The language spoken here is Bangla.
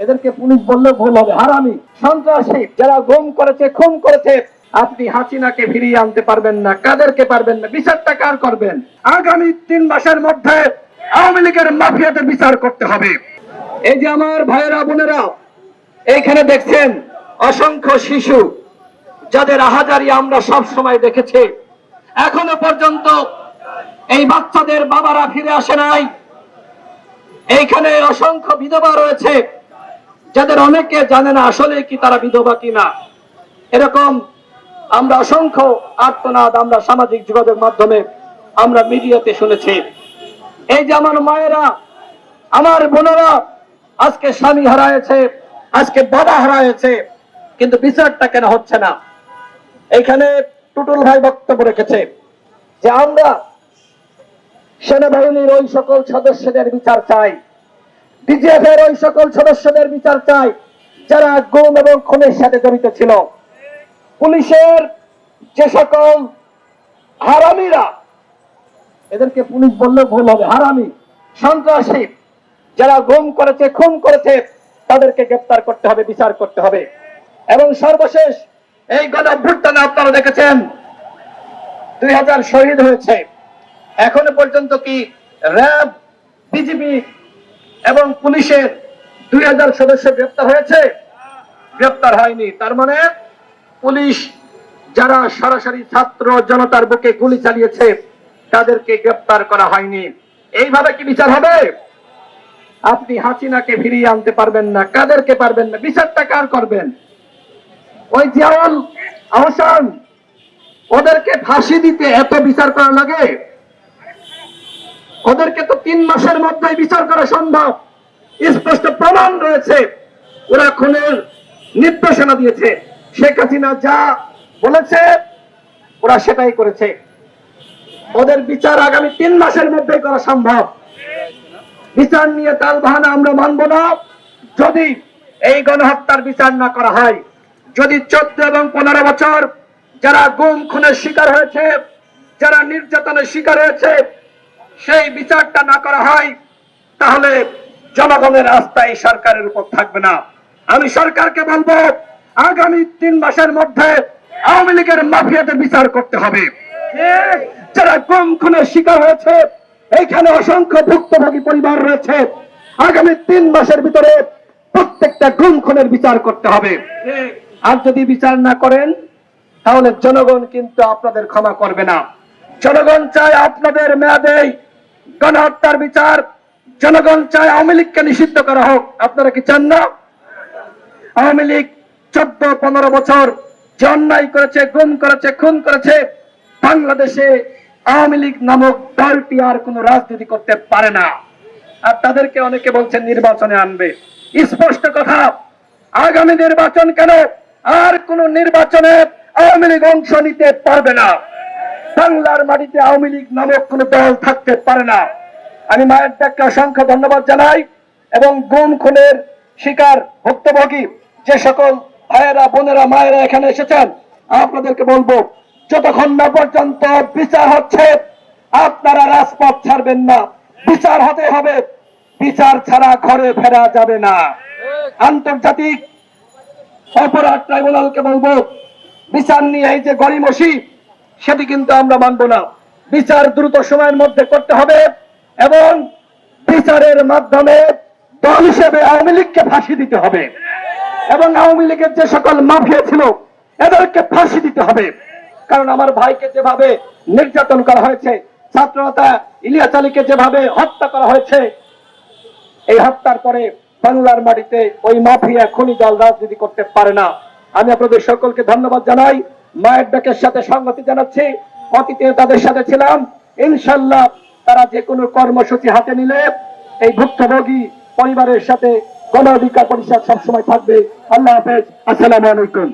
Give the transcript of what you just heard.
এদেরকে পুলিশ বললে ভুল হবে হারামি, সন্ত্রাসী, যারা গুম করেছে, খুন করেছে, আপনি হাসিনাকে ফিরিয়ে আনতে পারবেন না, কাদেরকে পারবেন না, বিচারটা কার করবেন? আগামী তিন মাসের মধ্যে আওয়ামী লীগের মাফিয়াদের বিচার করতে হবে। এই যে আমার ভাইয়েরা, বোনেরা, এইখানে দেখছেন অসংখ্য শিশু, যাদের আহাজারি আমরা সব সময় দেখেছি। এখনও পর্যন্ত এই বাচ্চাদের বাবারা ফিরে আসে নাই। এইখানে অসংখ্য বিধবা রয়েছে। যাদের অনেকে জানে না আসলে কি তারা বিধবা কিনা। এরকম আমরা অসংখ্য আত্মনাদ আমরা সামাজিক যোগাযোগ মাধ্যমে আমরা মিডিয়াতে শুনেছি। এই যে আমার মায়েরা, আমার বোনেরা আজকে স্বামী হারায়েছে, আজকে বাবা হারায়েছে, কিন্তু বিচারটা কেন হচ্ছে না? এখানে টুটুল ভাই বক্তব্য রেখেছে যে আমরা সেনাবাহিনীর ওই সকল সদস্যদের বিচার চাই। এর ওই সকল সদস্যদের বিচার চাই, যারা গুম এবং খুনের সাথে জড়িত ছিল। পুলিশের যে সকল হারামিরা, এদেরকে পুলিশ বললে ভুল হবে। হারামি, সন্ত্রাসী, যারা গুম করেছে, খুন করেছে, তাদেরকে গ্রেপ্তার করতে হবে, বিচার করতে হবে। এবং সর্বশেষ, এই গণ অভ্যুত্থানে আপনারা দেখেছেন, দুই হাজার শহীদ হয়েছে। এখনও পর্যন্ত কি র্যাব, বিজিবি এবং পুলিশের দুই হাজার সদস্য গ্রেপ্তার হয়েছে। গ্রেপ্তার হয়নি। তার মানে পুলিশ যারা সরাসরি ছাত্র জনতার বুকে গুলি চালিয়েছে, তাদেরকে গ্রেপ্তার করা হয়নি। এইভাবে কি বিচার হবে? আপনি হাসিনাকে ফিরিয়ে আনতে পারবেন না, কাদেরকে পারবেন না, বিচারটা কার করবেন? ওই জিয়াউল আহসান, ওদেরকে ফাঁসি দিতে এত বিচার করা লাগে? ওদেরকে তো তিন মাসের মধ্যেই বিচার করা সম্ভব। স্পষ্ট প্রমাণ রয়েছে। ওরা খুনের নির্দেশনা দিয়েছে। শেখ হাসিনা যা বলেছে, ওরা সেটাই করেছে। ওদের বিচার আগামী তিন মাসের মধ্যে করা সম্ভব। বিচার নিয়ে তাল বাহানা আমরা মানব না। যদি এই গণহত্যার বিচার না করা হয়, যদি চোদ্দ এবং পনেরো বছর যারা গুম, খুনের শিকার হয়েছে, যারা নির্যাতনের শিকার হয়েছে সেই বিচারটা না করা হয়, তাহলে জনগণের আস্থা এই সরকারের উপর থাকবে না। আমি সরকারকে বলব, আগামী তিন মাসের মধ্যে আওয়ামী লীগের মাফিয়াদের বিচার করতে হবে। যারা গুম, খুনের শিকার হয়েছে, এইখানে অসংখ্য ভুক্তভোগী পরিবার রয়েছে। আগামী তিন মাসের ভিতরে প্রত্যেকটা গুম, খুনের বিচার করতে হবে। আর যদি বিচার না করেন, তাহলে জনগণ কিন্তু আপনাদের ক্ষমা করবে না। জনগণ চায় আপনাদের মেয়াদে গণহত্যার বিচার জনগণ চায় আওয়ামী লীগকে নিষিদ্ধ করা হোক। আপনারা কি চান না? আওয়ামী লীগ চোদ্দ, পনেরো বছর যে অন্যায় করেছে, গুম করেছে, খুন করেছে, বাংলাদেশে আওয়ামী লীগ নামক দলটি আর কোনো রাজনীতি করতে পারে না। আর তাদেরকে অনেকে বলছেন নির্বাচনে আনবে। স্পষ্ট কথা, আগামী নির্বাচন কেন আর কোন নির্বাচনে আওয়ামী লীগ অংশ নিতে পারবে না? বাংলার মাটিতে আওয়ামী লীগ নামক কোন দল থাকতে পারে না। আমি মায়ের ডাককে অসংখ্য ধন্যবাদ জানাই এবং গুম, খুনের শিকার, ভুক্তভোগী যে সকল ভাইয়েরা, বোনেরা, মায়েরা এখানে এসেছেন আপনাদেরকে বলব, যতক্ষণ না পর্যন্ত বিচার হচ্ছে, আপনারা রাজপথ ছাড়বেন না। বিচার হতে হবে, বিচার ছাড়া ঘরে ফেরা যাবে না। আন্তর্জাতিক অপরাধ ট্রাইব্যুনালকে বলব, বিচার নিয়ে এই যে গরিমসি সেটি কিন্তু আমরা মানব না। বিচার দ্রুত সময়ের মধ্যে করতে হবে এবং বিচারের মাধ্যমে দল হিসেবে আওয়ামী লীগকে ফাঁসি দিতে হবে। এবং আওয়ামী লীগের যে সকল মাফিয়া ছিল, এদেরকে ফাঁসি দিতে হবে। কারণ আমার ভাইকে যেভাবে নির্যাতন করা হয়েছে, ছাত্রনেতা ইলিয়াস আলীকে যেভাবে হত্যা করা হয়েছে, এই হত্যার পরে বাংলার মাটিতে ওই মাফিয়া খুনি দল রাজনীতি করতে পারে না। আমি আপনাদের সকলকে ধন্যবাদ জানাই। মায়ের ডাকের সাথে সংগতি জানাচ্ছি। অতীতে তাদের সাথে ছিলাম। ইনশাল্লাহ তারা যে কোনো কর্মসূচি হাতে নিলে এই ভুক্তভোগী পরিবারের সাথে গণ অধিকার পরিষদ সবসময় থাকবে। আল্লাহ হাফেজ। আসসালামু আলাইকুম।